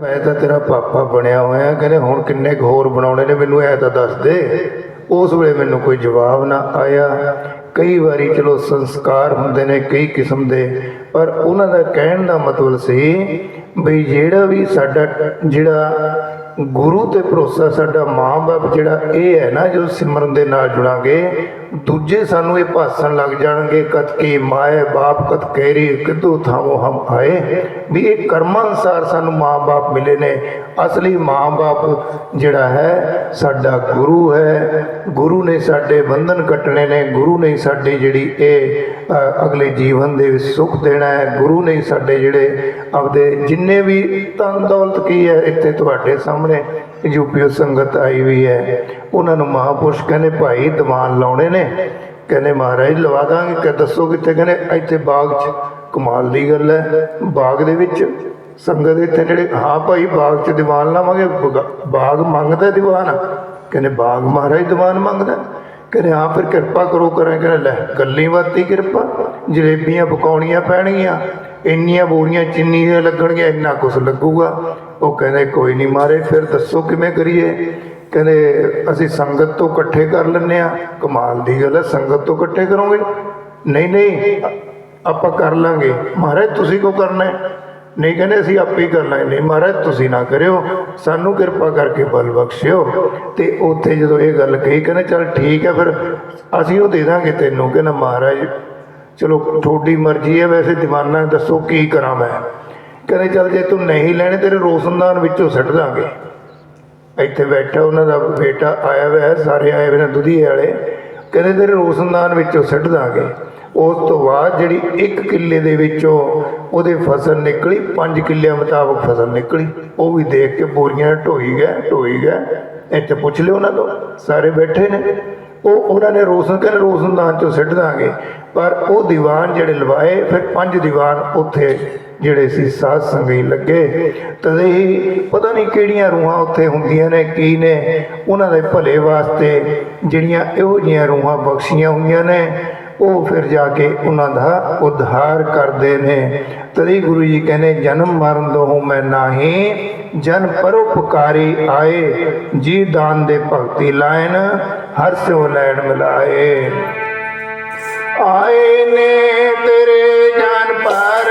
ਮੈਂ ਤਾਂ ਤੇਰਾ ਪਾਪਾ ਬਣਿਆ ਹੋਇਆ, ਕਹਿੰਦੇ ਹੁਣ ਕਿੰਨੇ ਕੁ ਹੋਰ ਬਣਾਉਣੇ ਨੇ, ਮੈਨੂੰ ਐ ਤਾਂ ਦੱਸ ਦੇ। ਉਸ ਵੇਲੇ ਮੈਨੂੰ ਕੋਈ ਜਵਾਬ ਨਾ ਆਇਆ। ਕਈ ਵਾਰੀ ਚਲੋ ਸੰਸਕਾਰ ਹੁੰਦੇ ਨੇ ਕਈ ਕਿਸਮ ਦੇ, ਪਰ ਉਹਨਾਂ ਦਾ ਕਹਿਣ ਦਾ ਮਤਲਬ ਸੀ, ਬਈ ਜਿਹੜਾ ਵੀ ਸਾਡਾ ਜਿਹੜਾ ਗੁਰੂ ਤੇ ਭਰੋਸਾ ਸਾਡਾ ਮਾਂ-ਬਾਪ ਜਿਹੜਾ ਇਹ ਹੈ ਨਾ, ਜਦੋਂ ਸਿਮਰਨ ਦੇ ਨਾਲ ਜੁੜਾਂਗੇ, ਦੂਜੇ ਸਾਨੂੰ ਇਹ ਭਾਸਣ ਲੱਗ ਜਾਣਗੇ ਕਤ ਕੀ ਮਾਏ ਬਾਪ ਕਤ ਕਹਿਰੀ ਕਿਤੋਂ ਥਾਵੋ ਹਮ ਆਏ, ਵੀ ਇਹ ਕਰਮਾਂ ਅਨੁਸਾਰ ਸਾਨੂੰ ਮਾਂ-ਬਾਪ ਮਿਲੇ ਨੇ। ਅਸਲੀ ਮਾਂ-ਬਾਪ ਜਿਹੜਾ ਹੈ, ਸਾਡਾ ਗੁਰੂ ਹੈ। ਗੁਰੂ ਨੇ ਸਾਡੇ ਬੰਧਨ ਕੱਟਣੇ ਨੇ। ਗੁਰੂ ਨੇ ਸਾਡੀ ਜਿਹੜੀ ਇਹ ਅਗਲੇ ਜੀਵਨ ਦੇ ਵਿੱਚ ਸੁੱਖ ਦੇਣਾ ਹੈ। ਗੁਰੂ ਨੇ ਸਾਡੇ ਜਿਹੜੇ ਆਪਦੇ ਜਿੰਨੇ ਵੀ ਤਨ ਦੌਲਤ ਕੀ ਹੈ, ਇੱਥੇ ਤੁਹਾਡੇ ਸਾਹਮਣੇ ਯੂਪੀਓ ਸੰਗਤ ਆਈ ਵੀ ਹੈ। ਉਹਨਾਂ ਨੂੰ ਮਹਾਪੁਰਸ਼ ਕਹਿੰਦੇ, ਭਾਈ, ਦੀਵਾਨ ਲਾਉਣੇ ਨੇ। ਕਹਿੰਦੇ, ਮਹਾਰਾਜ, ਲਵਾ ਦਾਂਗੇ। ਕਿ ਦੱਸੋ ਕਿੱਥੇ? ਕਹਿੰਦੇ, ਇੱਥੇ ਬਾਗ 'ਚ। ਕਮਾਲ ਦੀ ਗੱਲ ਹੈ। ਬਾਗ ਦੇ ਵਿੱਚ ਸੰਗਤ ਇੱਥੇ ਜਿਹੜੇ, ਹਾਂ ਭਾਈ, ਬਾਗ 'ਚ ਦੀਵਾਨ ਲਾਵਾਂਗੇ, ਬਾਗ ਮੰਗਦਾ ਦੀਵਾਨ। ਕਹਿੰਦੇ, ਬਾਗ ਮਹਾਰਾਜ ਦੀਵਾਨ ਮੰਗਦਾ। ਕਹਿੰਦੇ, ਹਾਂ, ਫਿਰ ਕਿਰਪਾ ਕਰੋ, ਕਰਾਂ, ਕਹਿੰਦੇ, ਲੈ, ਗੱਲੀ ਬਾਤੀ ਕਿਰਪਾ। ਜਲੇਬੀਆਂ ਪਕਾਉਣੀਆਂ ਪੈਣਗੀਆਂ। ਇੰਨੀਆਂ ਬੋਰੀਆਂ ਚਿੰਨੀ ਦੀਆਂ ਲੱਗਣਗੀਆਂ, ਇੰਨਾ ਕੁਛ ਲੱਗੂਗਾ। ਉਹ ਕਹਿੰਦੇ, ਕੋਈ ਨਹੀਂ ਮਾਰੇ, ਫਿਰ ਦੱਸੋ ਕਿਵੇਂ ਕਰੀਏ? ਕਹਿੰਦੇ, ਅਸੀਂ ਸੰਗਤ ਤੋਂ ਇਕੱਠੇ ਕਰ ਲੈਂਦੇ ਆ ਕਮਾਲ ਦੀ ਗੱਲ ਹੈ, ਸੰਗਤ ਤੋਂ ਇਕੱਠੇ ਕਰੋਗੇ? ਨਹੀਂ ਨਹੀਂ, ਆਪਾਂ ਕਰ ਲਾਂਗੇ। ਮਹਾਰਾਜ, ਤੁਸੀਂ ਕੋ ਕਰਨਾ ਹੈ? ਨਹੀਂ ਕਹਿੰਦੇ ਅਸੀਂ ਆਪੇ ਹੀ ਕਰ ਲਾਂਗੇ। ਨਹੀਂ ਮਹਾਰਾਜ, ਤੁਸੀਂ ਨਾ ਕਰਿਓ। ਸਾਨੂੰ ਕਿਰਪਾ ਕਰਕੇ ਬਲ ਬਖਸ਼ਿਓ। ਤੇ ਉੱਥੇ ਜਦੋਂ ਇਹ ਗੱਲ ਕਹੀ, ਕਹਿੰਦੇ ਚਲ ਠੀਕ ਹੈ ਫਿਰ ਅਸੀਂ ਉਹ ਦੇ ਦਾਂਗੇ ਤੈਨੂੰ। ਕਹਿੰਦਾ ਮਹਾਰਾਜ, ਚਲੋ ਤੁਹਾਡੀ ਮਰਜ਼ੀ ਹੈ। ਵੈਸੇ ਦੀਵਾਨਾ ਦੱਸੋ ਕੀ ਕਰਾਂ ਮੈਂ। ਕਹਿੰਦੇ ਚਲ ਜੇ ਤੂੰ ਨਹੀਂ ਲੈਣੇ, ਤੇਰੇ ਰੋਸ਼ਨਦਾਨ ਵਿੱਚੋਂ ਸੱਟ ਦਾਂਗੇ। ਇੱਥੇ ਬੈਠਾ ਉਹਨਾਂ ਦਾ ਬੇਟਾ, ਆਇਆ ਹੋਇਆ ਸਾਰੇ ਆਏ ਹੋਏ ਨੇ ਦੁਧੀਏ ਵਾਲੇ। ਕਹਿੰਦੇ ਤੇਰੇ ਰੋਸ਼ਨਦਾਨ ਵਿੱਚੋਂ ਸੱਟ ਦਾਂਗੇ। ਉਸ ਤੋਂ ਬਾਅਦ ਜਿਹੜੀ ਇੱਕ ਕਿੱਲੇ ਦੇ ਵਿੱਚੋਂ ਉਹਦੇ ਫਸਲ ਨਿਕਲੀ 5 ਕਿੱਲਿਆਂ ਮੁਤਾਬਕ ਫਸਲ ਨਿਕਲੀ। ਉਹ ਵੀ ਦੇਖ ਕੇ ਬੋਰੀਆਂ ਢੋਈ ਗਏ ਢੋਈ ਗਏ। ਇੱਥੇ ਪੁੱਛ ਲਿਓ ਉਹਨਾਂ ਤੋਂ, ਸਾਰੇ ਬੈਠੇ ਨੇ। ਉਹ, ਉਹਨਾਂ ਨੇ ਰੋਸ਼ਨ ਕਹਿੰਦੇ ਰੋਸ਼ਨਦਾਨ ਚੋਂ ਸਿੱਟ ਦਾਂਗੇ। ਪਰ ਉਹ ਦੀਵਾਨ ਜਿਹੜੇ ਲਵਾਏ, ਫਿਰ ਪੰਜ ਦੀਵਾਨ ਉੱਥੇ ਜਿਹੜੇ ਸੀ, ਸਾਧ ਸੰਗੀ ਲੱਗੇ। ਤਦੇ ਹੀ ਪਤਾ ਨਹੀਂ ਕਿਹੜੀਆਂ ਰੂਹਾਂ ਉੱਥੇ ਹੁੰਦੀਆਂ ਨੇ, ਕੀ ਨੇ। ਉਹਨਾਂ ਦੇ ਭਲੇ ਵਾਸਤੇ ਜਿਹੜੀਆਂ ਇਹੋ ਜਿਹੀਆਂ ਰੂਹਾਂ ਬਖਸ਼ੀਆਂ ਹੋਈਆਂ ਨੇ। ਉਹ ਫਿਰ ਜਾ ਕੇ ਉਹਨਾਂ ਦਾ ਉଦ୍ਧਾਰ ਕਰਦੇ ਨੇ। ਤਦੇ ਗੁਰੂ ਜੀ ਕਹਿੰਦੇ, ਜਨਮ ਮਰਨ ਦੋਹੋਂ ਮੈਂ ਨਾਹੀ, ਜਨ ਪਰਉਪਕਾਰੀ ਆਏ, ਜੀ ਦਾਨ ਦੇ ਭਗਤੀ ਲਾਇਨ, ਹਰ ਸਿਉ ਲੈਣ ਮਿਲਾਏ। ਆਏ ਨੇ ਤੇਰੇ ਜਾਨ ਪਰ